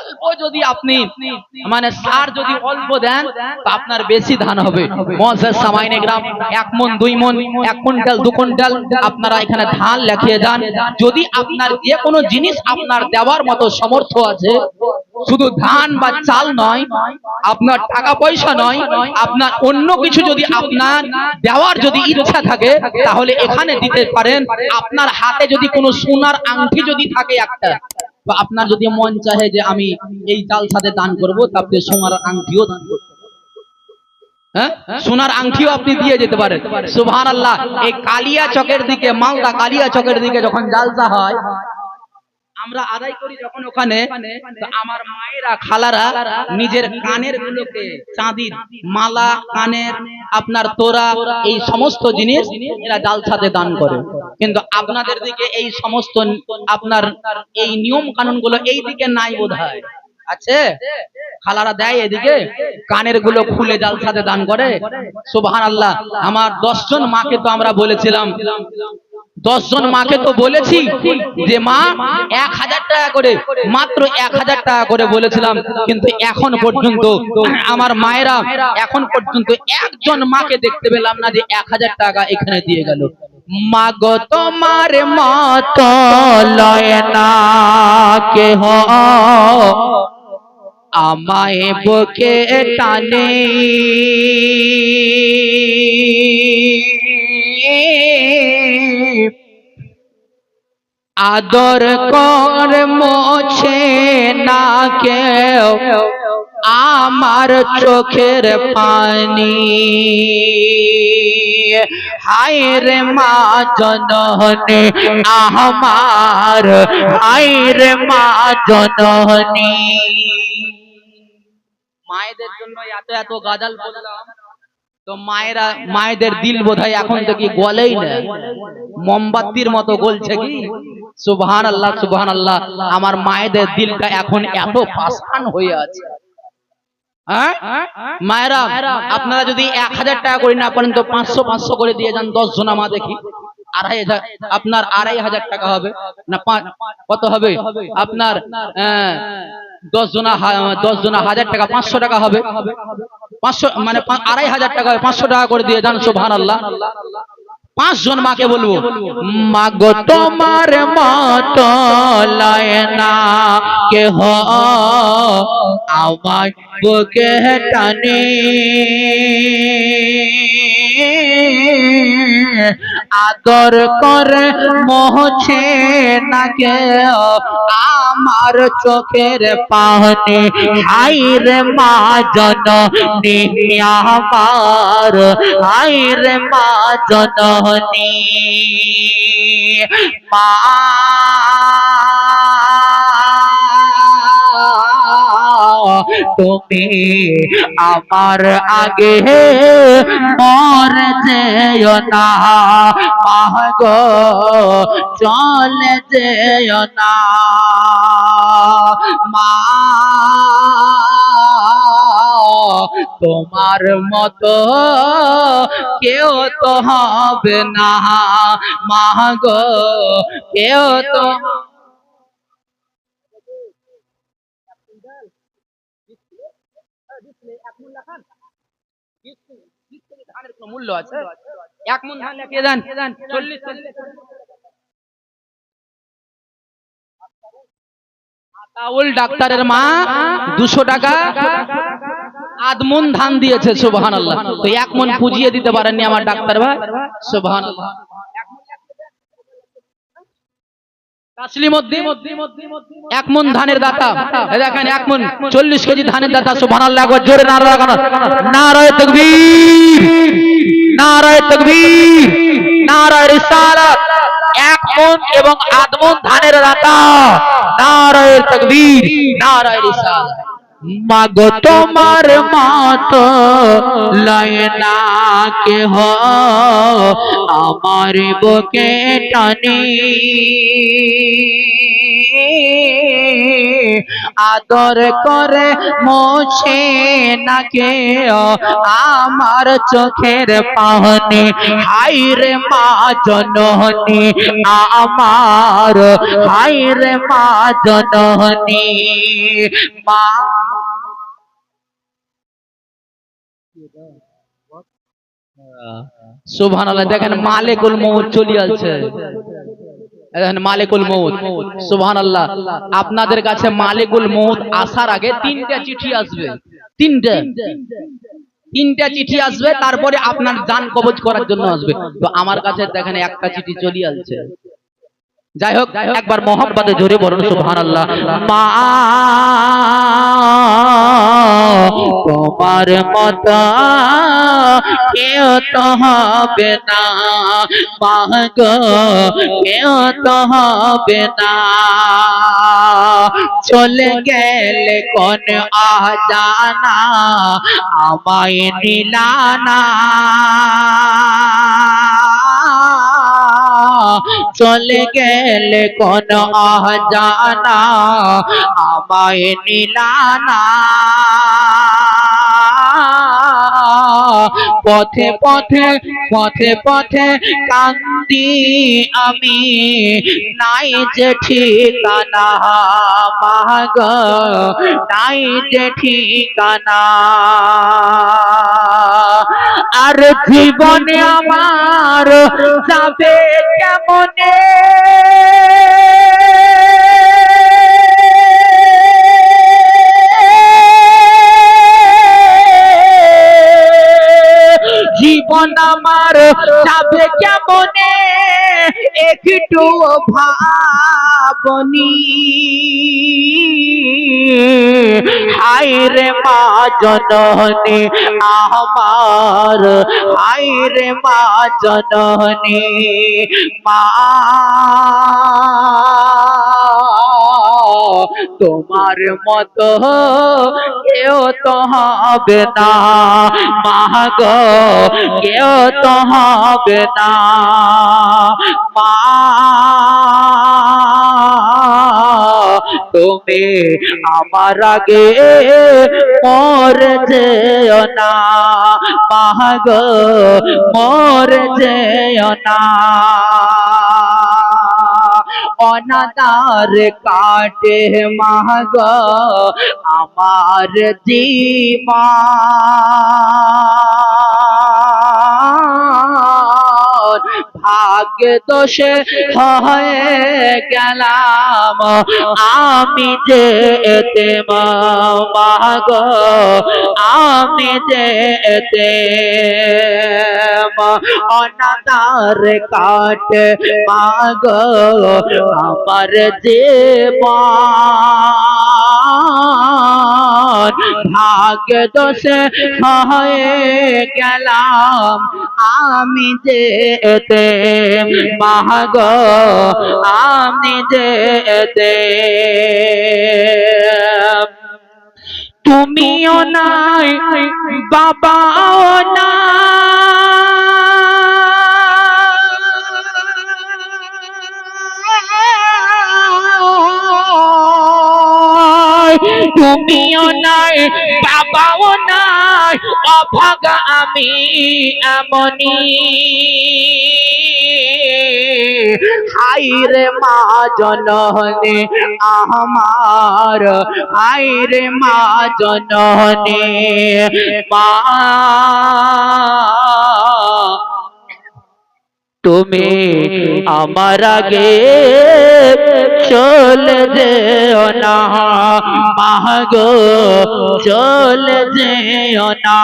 অল্প যদি আপনি মানে সার যদি অল্প দেন, তো আপনার বেশি ধান হবে। মহাশয় সামাইনে গ্রাম, এক মন, দুই মন, এক কুইন্টাল, দু কুইন্টাল আপনারা এখানে ধান লেখিয়ে যান। যদি আপনার যে কোনো জিনিস আপনার দেওয়ার মতো সমর্থ আছে, শুধু ধান বা চাল নয়, আপনার টাকা পয়সা নয়, আপনার অন্য কিছু যদি আপনার দেওয়ার যদি ইচ্ছা থাকে, তাহলে এখানে দিতে পারেন। আপনার হাতে যদি কোনো সোনার আংটি যদি থাকে একটা বা আপনার যদি মন চাহে যে আমি এই চাল সাথে দান করব তাহলে সোনার আংটিও দান করব হ্যাঁ? সোনার আংটিও আপনি দিয়ে যেতে পারেন। সুবহান আল্লাহ এই কালিয়া চকের দিকে, মালদা কালিয়া চকের দিকে যখন জালসা হয় আমরা আদায় করি যখন ওখানে আমার মায়েরা, খালারা নিজের কানের গুলোকে, চাঁদির মালা, কানের, আপনার তোরা এই সমস্ত জিনিস এরা জালসাতে দান করে। কিন্তু আপনাদের দিকে এই সমস্ত আপনার এই নিয়ম কানুনগুলো এই দিকে নাই বোধ হয় আছে? খালারা দেয় এদিকে, কানেরগুলো খুলে জাল জালসাতে দান করে। সুবহান আল্লাহ আমার দশজন মাকে তো আমরা বলেছিলাম দশ জন মাকে তো বলেছি যে মা, এক হাজার টাকা করে, মাত্র এক হাজার টাকা করে বলেছিলাম। কিন্তু এখন পর্যন্ত আমার মায়েরা এখন পর্যন্ত একজন মাকে দেখতে পেলাম না যে এক হাজার টাকা এখানে দিয়ে গেল। মাগো তোমার মত না কেহ। আমায় বুকে টানে। আদর কর মোছে না কেউ। আমার চোখের পানি। হায় রে মা জননী, আমার হায় রে মা জননী। মায়েদের জন্য এত এত গাজাল বললাম তো মায়েরা মায়েদের দিল বোধহয় এখন থেকে গলেই না? মোমবাতির মতো গলছে কি? সুবহান আল্লাহ সুবহান আল্লাহ আমার মায়েদের দিলটা এখন এত পাষাণ হয়ে আছে। হ্যাঁ? মায়েরা আপনারা যদি এক হাজার টাকা করে না পারেন তো পাঁচশো পাঁচশো করে দিয়ে যান দশ জনা মা দেখি। আড়াই হাজার আপনার আড়াই হাজার টাকা হবে। না কত হবে? আপনার আহ, দশ জনা দশ জনা হাজার টাকা পাঁচশো টাকা হবে। পাঁচশো মানে আড়াই হাজার টাকা, পাঁচশো টাকা করে দিয়ে দেন সোভান আল্লাহ পাঁচজন মাকে বলব, মাগো, তোমার মত লয় না, কেহ আমার বুকে টানে আদর করে মোহছে না কেউ, আমার চোখের পাহনে হাই মা জননী, আমার হাই মা জননী। মা তুমি আমার আগে মর যেও না। মাগ চলে যেও না। মা, তোমার মতো কেউ তো হবে না। মাগ কেউ তো মূল্য আছে? এক মন ধান লেখিয়ে দেন চল্লিশ আতাউল ডাক্তারের মা, দুশো টাকা। আদমন ধান দিয়েছে সুবহান আল্লাহ তো এক মন পুজিয়ে দিতে পারেননি আমার ডাক্তার ভাই। সুবহান চল্লিশ কেজি ধানের দাতা সুবহান আল্লাহ একবার জোরে নারা লাগানো। নারায় তকবীর। নারায় তকবীর, নারায় রিসালাত, এক মন এবং আধ মন ধানের রাতা নারায় তকবীর, নারায় রিসালাত। মাগো তোমার মত লয় না কেহ। আমার বুকে টানে। আদর করে মোছে না কেউ আমার চোখের পাহনে হাইরে মা জনহনি আমার হাইরে মা জনহনি মা আপনাদের কাছে মালিকুল আসার আগে তিনটা চিঠি আসবে। তিনটা। চিঠি আসবে, তারপরে আপনার জান কবজ করার জন্য আসবে। তো আমার কাছে দেখেন একটা চিঠি চলে আসছে। যাই হোক, একবার মোহাম্মতে জোরে বলুন সুবহান আল্লাহ মা তোমার মত কেউ তো হবে না। মা গো, কেউ তো হবে না। চলে গেলে কোন আজানা আমায় নিলানা চলে গেলে কোন অজানা আমায় নিলানা পথে পথে পথে পথে কান্দি আমি। নাই যে ঠিকানা, মাগ, নাই যে ঠিকানা। আর জীবনে আমার যাবে কেমনে? জীবন আমার যাবে কেমনে একটু ভাবনি? হায়রে মা জননী আমার হায়রে মা জননী মা তোমার মত কেউ তো হবে না। মা গো কেউ তো হবে না। মা, তুমি আমার আগে মর যেও না। মা গো মর না। অনাদার কাটে মাগ আমার জীবন ভাগ্য দোষে হয়ে গেলাম। আমি যে এতে মাগ আমি যে এতে অনাদার কাট মাগ আমার জীবন। ভাগ্য দোষে হয়ে গেলাম। আমি যে এতে মাগ আমি যে এতে তুমিও নাই, বাবাও না তুমিও নাই, বাবাও নাই, অভাগা আমি এমনি হাইরে মা জননী, আমার হাইরে মা জননী, মা। তুমি আমার আগে চলে যেও না। মাগো চলে যেও না।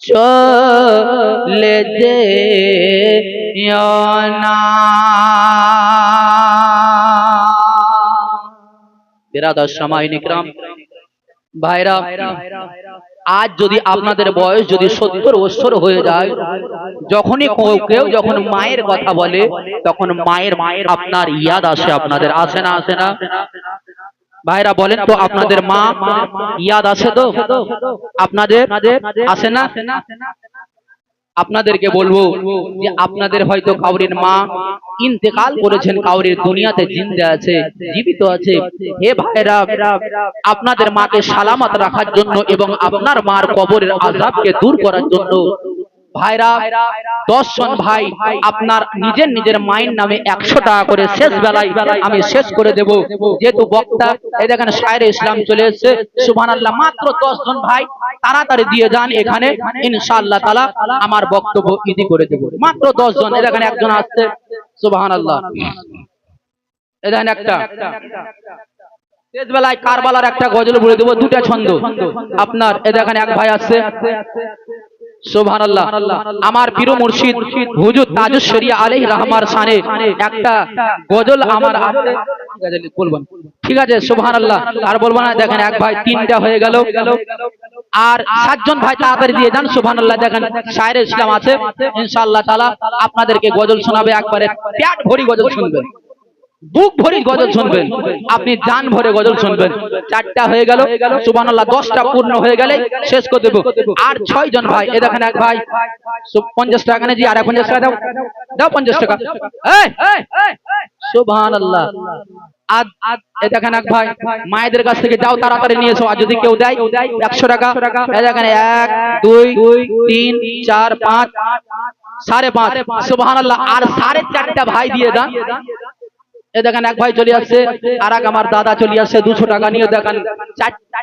চলে যেও না। বিরাদার সময় নিকরাম। ভাইরা আজ যদি আপনাদের বয়স যদি সত্তর বছর হয়ে যায় যখনই কেউ- কেউ যখন মায়ের কথা বলে তখন মায়ের মায়ের আপনার ইয়াদ আসে আপনাদের। আসে না আসে না? ভাইরা বলেন তো আপনাদের মা ইয়াদ আছে তো? আপনাদের আসে না। আপনাদেরকে বলব যে আপনাদের হয়তো কাউরির মা ইন্তেকাল করেছেন, কাউরির দুনিয়াতে জিন্দে আছে, জীবিত আছে। হে ভাইরা আপনাদের মাকে সালামত রাখার জন্য এবং আপনার মার কবরের আজাবকে দূর করার জন্য ভাইরা দশজন ভাই আপনার নিজের নিজের মায়ের নামে একশো টাকা করে শেষ বেলায় আমি শেষ করে দেব। যেহেতু বক্তা এই দেখেন শায়ের ইসলাম চলে এসেছে। সুবহান আল্লাহ মাত্র দশজন ভাই তাড়াতাড়ি দিয়ে যান এখানে। ইনশাআল্লাহ তালা আমার বক্তব্য ইদি করে দেব। মাত্র দশজন এই দেখেন একজন আসছে। সুবহান আল্লাহ এই দেখেন একটা। শেষ বেলায় কারবালার একটা গজল বলে দেবো দুটা ছন্দ। আপনার এ দেখেন এক ভাই আসছে। সোভান বলব না। দেখেন এক ভাই তিনটা হয়ে গেল। আর সাতজন ভাই তাড়াতাড়ি দিয়ে যান সোভান দেখেন শায়ের ইসলাম আছে। ইনশাআল্লাহ তাআলা আপনাদেরকে গজল শোনাবে, একবারে পেট ভরি গজল শুনবেন। বুক ভরি গজল শুনবেন। আপনি জান ভরে গজল শুনবেন। চারটা হয়ে গেল। সুবহানাল্লাহ, দশটা পূর্ণ হয়ে গেলে শেষ করে দেবো। আর ছয় জন ভাই, এ দেখেন এক ভাই। পঞ্চাশ টাকা নেই আর পঞ্চাশ টাকা দাও। দাও পঞ্চাশ টাকা। সুবহান আল্লাহ দেখেন এক ভাই, মায়েদের কাছ থেকে যাও, তাড়াতাড়ি নিয়ে এসো। আর যদি কেউ দেয়, একশো টাকা। দেখেন এক, দুই, তিন, চার, পাঁচ, সাড়ে পাঁচ। আল্লাহ আর সাড়ে চারটা ভাই দিয়ে দান। দেখেন এক ভাই চলে আসছে, আর এক আমার দাদা চলে আসছে, দুশো টাকা নিয়ে দেখেন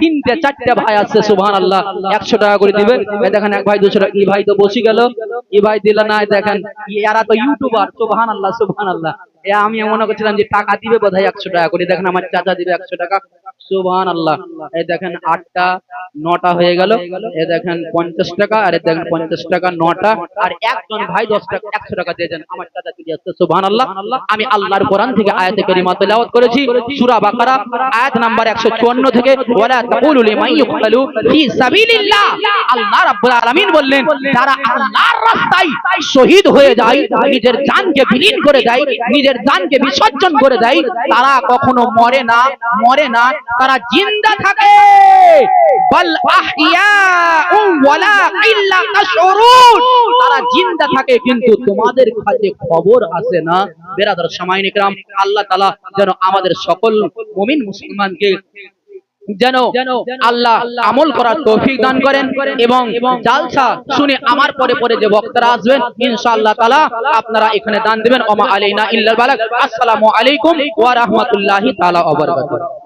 তিনটে, চারটে ভাই আসছে সুহান আল্লাহ একশো টাকা করে দিবেন। দেখেন এক ভাই, দুশো টাকা, ই ভাই তো বসে গেল, ই ভাই দিল না দেখেন, এরা তো ইউটিউবার সুহান আল্লাহ সুহান আল্লাহ আমি মনে করছিলাম যে টাকা দিবে বোধহয় একশো টাকা করে, দেখেন আমার চাচা দিবে একশো টাকা। সুবহান আল্লাহ দেখেন আটটা, নটা হয়ে গেল। এ দেখেন পঞ্চাশ টাকা, আর দেখেন পঞ্চাশ টাকা, নটা। আর একজন ভাই দশ টাকা, একশো টাকা আমার আসছে সুবহান আল্লাহ আমি আল্লাহর কোরআন থেকে আয়াতে করেছি। বাকারা, আয়াত নাম্বার 154 থেকে, ওয়ালা তাকুলু ফি সাবিলিল্লাহ। আল্লাহ রাব্বুল আলামিন বললেন, যারা আল্লাহর রাস্তায় শহীদ হয়ে যায়, নিজের জানকে বিলীন করে দেয়, নিজের জানকে বিসর্জন করে দেয়, তারা কখনো মরে না মরে না। তারা জিন্দা থাকে। তারা জিন্দা থাকে, কিন্তু তোমাদের কাছে খবর আসে না? বেরাদার সামাইন ইকরাম, আল্লাহ তাআলা যেন আমাদের সকল মুমিন মুসলমানকে যেন আল্লাহ আমল করার তৌফিক দান করেন এবং জালসা শুনে আমার পরে পরে যে বক্তারা আসবেন, ইনশাআল্লাহ তাআলা আপনারা এখানে দান দিবেন। ওমা আলাইনা ইল্লাল বালাগ। আসসালামু আলাইকুম ওয়া রাহমাতুল্লাহি তাআলা ওয়া বারাকাতুহু।